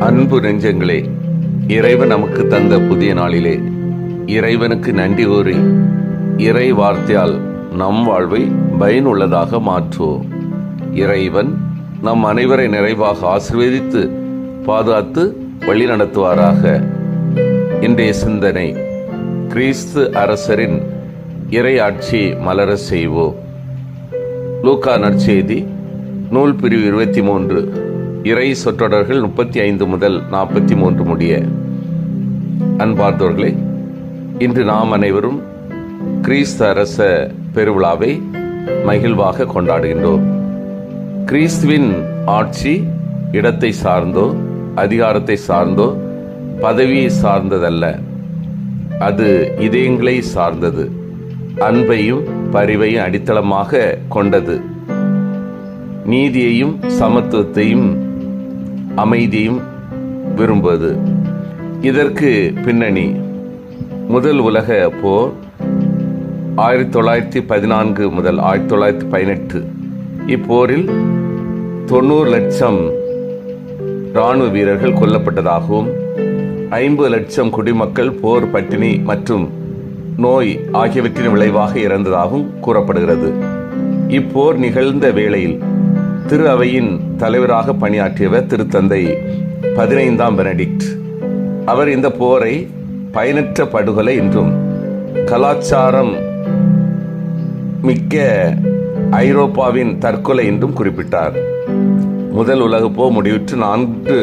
அன்பு நெஞ்சங்களே இறைவன் நமக்கு தந்த புதிய நாளிலே இறைவனுக்கு நன்றி கூறி இறை வார்த்தையால் நம் வாழ்வை பயனுள்ளதாக மாற்றுவோம். இறைவன் நம் அனைவரை நிறைவாக ஆசிர்வதித்து பாதுகாத்து வழிநடத்துவாராக. இன்றைய சிந்தனை கிறிஸ்து அரசரின் இறை ஆட்சி மலர செய்வோம். லூக்கா நற்செய்தி நூல் பிரிவு இருபத்தி மூன்று. இறை சொற்றொடர்கள் முப்பத்தி ஐந்து முதல் நாற்பத்தி மூன்று முடிய. அன்பார்ந்தவர்களே இன்று நாம் அனைவரும் கிறிஸ்து அரச பெருவிழாவை மகிழ்வாக கொண்டாடுகின்றோம். கிறிஸ்துவின் ஆட்சி இடத்தை சார்ந்தோ அதிகாரத்தை சார்ந்தோ பதவியை சார்ந்ததல்ல. அது இதயங்களை சார்ந்தது. அன்பையும் பரிவையும் அடித்தளமாக கொண்டது. நீதியையும் சமத்துவத்தையும் அமைதியும் விரும்புவது. இதற்கு பின்னணி முதல் உலக போர் ஆயிரத்தி தொள்ளாயிரத்தி பதினான்கு முதல் ஆயிரத்தி தொள்ளாயிரத்தி பதினெட்டு. இப்போரில் தொண்ணூறு லட்சம் இராணுவ வீரர்கள் கொல்லப்பட்டதாகவும் ஐம்பது லட்சம் குடிமக்கள் போர் பட்டினி மற்றும் நோய் ஆகியவற்றின் விளைவாக இறந்ததாகவும் கூறப்படுகிறது. இப்போர் நிகழ்ந்த வேளையில் திரு அவையின் தலைவராக பணியாற்றியவர் திருத்தந்தை பதினைந்தாம் பெனடிக்ட். அவர் இந்த போரை பயனற்ற படுகொலை என்றும் கலாச்சாரம் மிக்க ஐரோப்பாவின் தற்கொலை என்றும் குறிப்பிட்டார். முதல் உலகப் போர் முடிவுற்று நான்கு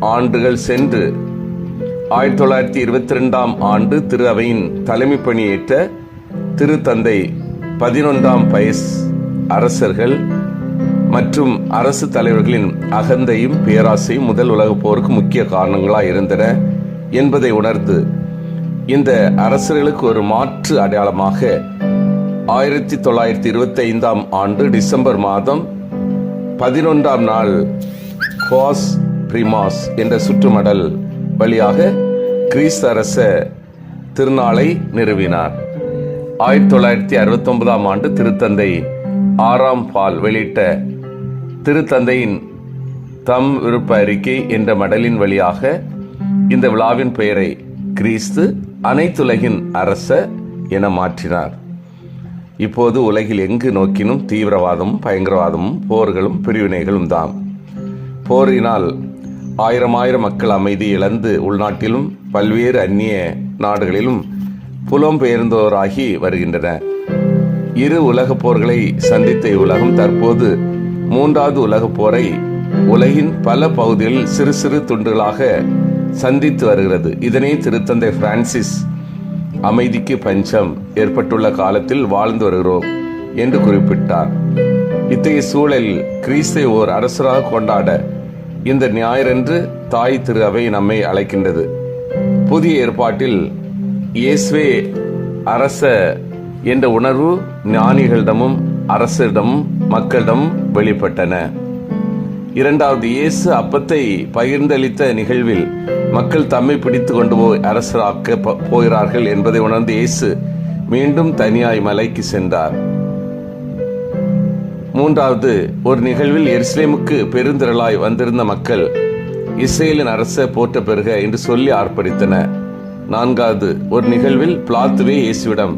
ஆண்டுகள் சென்று ஆயிரத்தி தொள்ளாயிரத்தி இருபத்தி ரெண்டாம் ஆண்டு திரு அவையின் தலைமை பணியேற்ற திருத்தந்தை பதினொன்றாம் பயஸ் அரசர்கள் மற்றும் அரசு தலைவர்களின் அகந்தையும் பேராசையும் முதல் உலகப் போருக்கு முக்கிய காரணங்களாக இருந்தன என்பதை உணர்ந்து இந்த அரசர்களுக்கு ஒரு மாற்று அடையாளமாக ஆயிரத்தி தொள்ளாயிரத்தி இருபத்தி ஐந்தாம் ஆண்டு டிசம்பர் மாதம் பதினொன்றாம் நாள் ஹோஸ் பிரிமாஸ் என்ற சுற்றுமடல் வழியாக கிரீஸ் அரச திருநாளை நிறுவினார். ஆயிரத்தி தொள்ளாயிரத்தி அறுபத்தி ஒன்பதாம் ஆண்டு திருத்தந்தை ஆறாம் பால் வெளியிட்ட திருத்தந்தையின் தம் விருப்ப அறிக்கை என்ற மடலின் வழியாக இந்த விழாவின் பெயரை கிறிஸ்து அனைத்துலகின் அரச என மாற்றினார். இப்போது உலகில் எங்கு நோக்கினும் தீவிரவாதமும் பயங்கரவாதமும் போர்களும் பிரிவினைகளும் தான் போரினால் ஆயிரம் ஆயிரம் மக்கள் அமைதி இழந்து உள்நாட்டிலும் பல்வேறு அந்நிய நாடுகளிலும் புலம்பெயர்ந்தோராகி வருகின்றன. இரு உலகப் போர்களை சந்தித்த உலகம் தற்போது மூன்றாவது உலகப் போரை உலகின் பல பகுதிகளில் சிறு சிறு துண்டுகளாக சந்தித்து வருகிறது. இதனை திருத்தந்தை பிரான்சிஸ் அமைதிக்கு பஞ்சம் ஏற்பட்டுள்ள காலத்தில் வாழ்ந்து வருகிறோம் என்று குறிப்பிட்டார். இத்தகைய சூழலில் கிறிஸ்தை ஓர் அரசராக கொண்டாட இந்த ஞாயிறன்று தாய் திரு அவை நம்மை அழைக்கின்றது. புதிய ஏற்பாட்டில் இயேசுவே அரச என்ற உணர்வு ஞானிகளிடமும் அரசரிடமும் மக்களிடமும் வெளிப்பட்டன. இரண்டாவது இயேசு அப்பத்தை பகிர்ந்தளித்த நிகழ்வில் மக்கள் தம்மை பிடித்து கொண்டு போய் அரசராக்க போகிறார்கள் என்பதை உணர்ந்து இயேசு மீண்டும் தனியாய் மலைக்கு சென்றார். மூன்றாவது ஒரு நிகழ்வில் எருசலேமுக்கு பெருந்திரளாய் வந்திருந்த மக்கள் இஸ்ரேலின் அரச போற்ற பெறுக என்று சொல்லி ஆர்ப்பரித்தன. நான்காவது ஒரு நிகழ்வில் பிளாத்துவே இயேசுவிடம்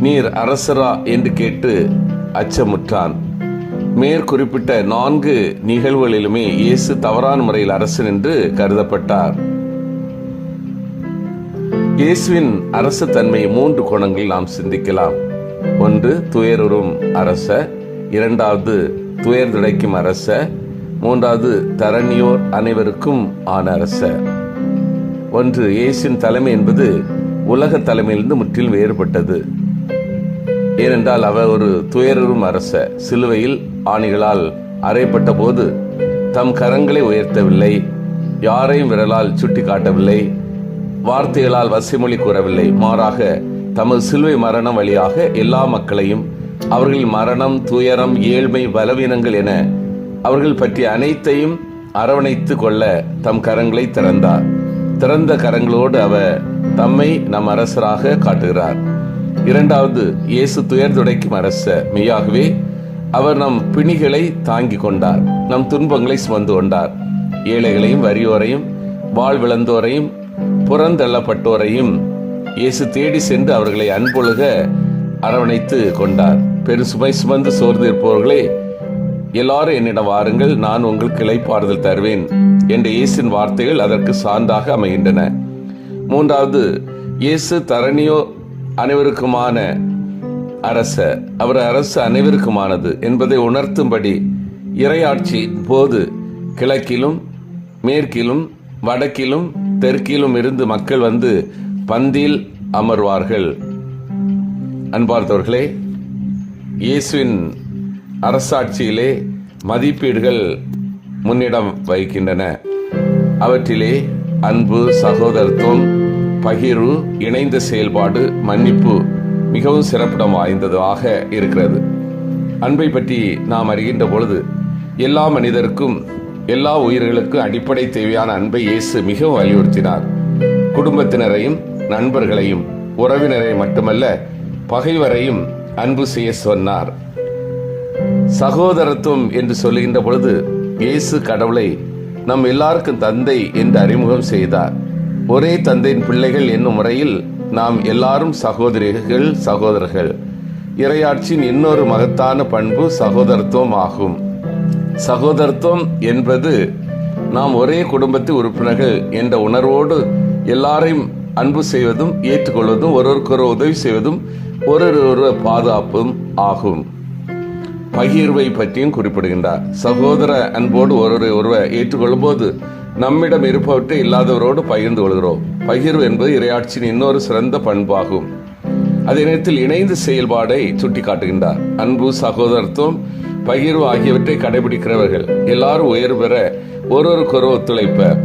நீர் அரசரா? என்று கேட்டு அச்சமுற்றான். மேற்குறிப்பிட்ட நான்கு நிகழ்வுகளிலுமே இயேசு தவறான முறையில் அரசன் என்று கருதப்பட்டார். இயேசுவின் அரசு தன்மை மூன்று கோணங்களில் நாம் சிந்திக்கலாம். ஒன்று துயருறும் அரச. இரண்டாவது துயர் துடைக்கும் அரச. மூன்றாவது தரணியோர் அனைவருக்கும் ஆன அரச. ஒன்று இயேசின் தலைமை என்பது உலக தலைமையிலிருந்து முற்றிலும் வேறுபட்டது. ஏனென்றால் அவர் ஒரு துயரும் அரச. சிலுவையில் ஆணிகளால் அறையப்பட்ட போது தம் கரங்களை உயர்த்தவில்லை. யாரையும் விரலால் சுட்டி காட்டவில்லை. வார்த்தைகளால் வசைமொழி கூறவில்லை. மாறாக தமது சிலுவை மரணம் வழியாக எல்லா மக்களையும் அவர்களின் மரணம் துயரம் ஏழ்மை பலவீனங்கள் என அவர்கள் பற்றிய அனைத்தையும் அரவணைத்து கொள்ள தம் கரங்களை திறந்தார். திறந்த கரங்களோடு அவர் தம்மை நம் அரசராக காட்டுகிறார். இரண்டாவது இயேசு துயர் துடைக்கும் அரச மெய்யாகவே அவர் நம் பிணிகளை தாங்கிக் கொண்டார். நம் துன்பங்களை சுமந்து கொண்டார். ஏழைகளையும் வறியோரையும் வாழ்விழந்தோரையும் புறந்தள்ளப்பட்டோரையும் இயேசு தேடி சென்று அவர்களை அன்பொழுக அரவணைத்து கொண்டார். பெருசுமை சுமந்து சோர்ந்து இருப்பவர்களே எல்லாரும் என்னிடம் வாருங்கள் நான் உங்களுக்கு இளைப்பாறுதல் தருவேன் என்ற இயேசின் வார்த்தைகள் அதற்கு சான்றாக அமைகின்றன. மூன்றாவது இயேசு தரணியோ அனைவருக்குமான அரச அவர் அரசு அனைவருக்குமானது என்பதை உணர்த்தும்படி இறையாட்சி போது கிழக்கிலும் மேற்கிலும் வடக்கிலும் தெற்கிலும் இருந்து மக்கள் வந்து பந்தியில் அமர்வார்கள். அன்பார்ந்தவர்களே இயேசுவின் அரசாட்சியிலே மதிப்பீடுகள் முன்னிடம் வகிக்கின்றன. அவற்றிலே அன்பு சகோதரத்துவம் பகிர்வு இணைந்த செயல்பாடு மன்னிப்பு மிகவும் சிறப்பிடம் வாய்ந்ததாக இருக்கிறது. அன்பை பற்றி நாம் அறிகின்ற பொழுது எல்லா மனிதருக்கும் எல்லா உயிர்களுக்கும் அடிப்படை தேவையான அன்பை இயேசு மிகவும் வலியுறுத்தினார். குடும்பத்தினரையும் நண்பர்களையும் உறவினரை மட்டுமல்ல பகைவரையும் அன்பு செய்ய சொன்னார். சகோதரத்துவம் என்று சொல்லுகின்ற பொழுது இயேசு கடவுளை நம் எல்லாருக்கும் தந்தை என்று அறிமுகம் செய்தார். ஒரே தந்தையின் பிள்ளைகள் என்னும் முறையில் நாம் எல்லாரும் சகோதரிகள் சகோதரர்கள். இறையாட்சியின் இன்னொரு மகத்தான பண்பு சகோதரத்துவம் ஆகும். சகோதரத்துவம் என்பது நாம் ஒரே குடும்பத்து உறுப்பினர்கள் என்ற உணர்வோடு எல்லாரையும் அன்பு செய்வதும் ஏற்றுக்கொள்வதும் ஒருவருக்கொரு உதவி செய்வதும் ஒரு பாதுகாப்பும் ஆகும். பகிர்வை பற்றியும் குறிப்பிடுகின்றார். சகோதர அன்போடு ஒருவரை ஒருவர் ஏற்றுக்கொள்ளும் போது நம்மிடம் இருப்பவற்றை இல்லாதவரோடு பகிர்ந்து கொள்கிறோம். பகிர்வு என்பது இரையாட்சியின் இன்னொரு சிறந்த பண்பாகும். அதே நேரத்தில் இணைந்து செயல்பாடை சுட்டிக்காட்டுகின்றார். அன்பு சகோதரத்துவம் பகிர்வு ஆகியவற்றை கடைபிடிக்கிறவர்கள் எல்லாரும் உயர் பெற ஒருவருக்கொரு ஒத்துழைப்ப.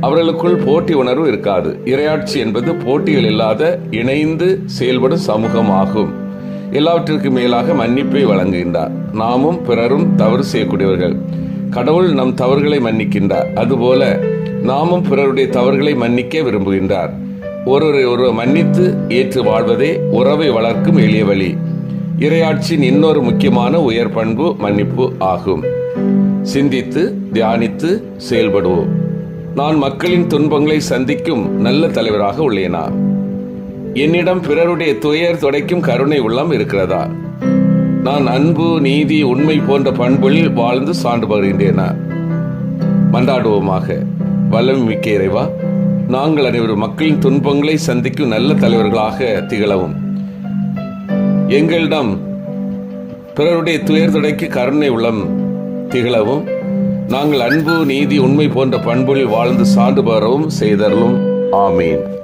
அவர்களுக்குள் போட்டி உணர்வு இருக்காது. இரையாட்சி என்பது போட்டிகள் இல்லாத இணைந்து செயல்படும் சமூகம் ஆகும் எல்லாவற்றிற்கு மேலாக மன்னிப்பை வழங்குகின்றார். நாமும் பிறரும் தவறு செய்யக்கூடியவர்கள். கடவுள் நம் தவறுகளை மன்னிக்கின்றார். அதுபோல நாமும் பிறருடைய தவறுகளை மன்னிக்க விரும்புகின்றார். ஒருவரை ஒருவர் மன்னித்து ஏற்று வாழ்வதே உறவை வளர்க்கும் எளிய வழி. இரையாட்சியின் இன்னொரு முக்கியமான உயர் பண்பு மன்னிப்பு ஆகும். சிந்தித்து தியானித்து செயல்படுவோம். நான் மக்களின் துன்பங்களை சந்திக்கும் நல்ல தலைவராக உள்ளேனா? என்னிடம் பிறருடைய துயர் துடைக்கும் கருணை உள்ளம் இருக்கிறதா? நான் அன்பு நீதி உண்மை போன்ற பண்புகளில் வாழ்ந்து சான்று பகிர்கின்றேனா? மன்றாடுவோமாக. வல்லம் மிக்க இறைவா நாங்கள் அனைவரும் மக்களின் துன்பங்களை சந்திக்கும் நல்ல தலைவர்களாக திகழவும். எங்களிடம் பிறருடைய துயர் துடைக்கு கருணை உள்ளம் திகழவும். நாங்கள் அன்பு நீதி உண்மை போன்ற பண்புகளில் வாழ்ந்து சான்று பெறவும் செய்தரலும் ஆமீன்.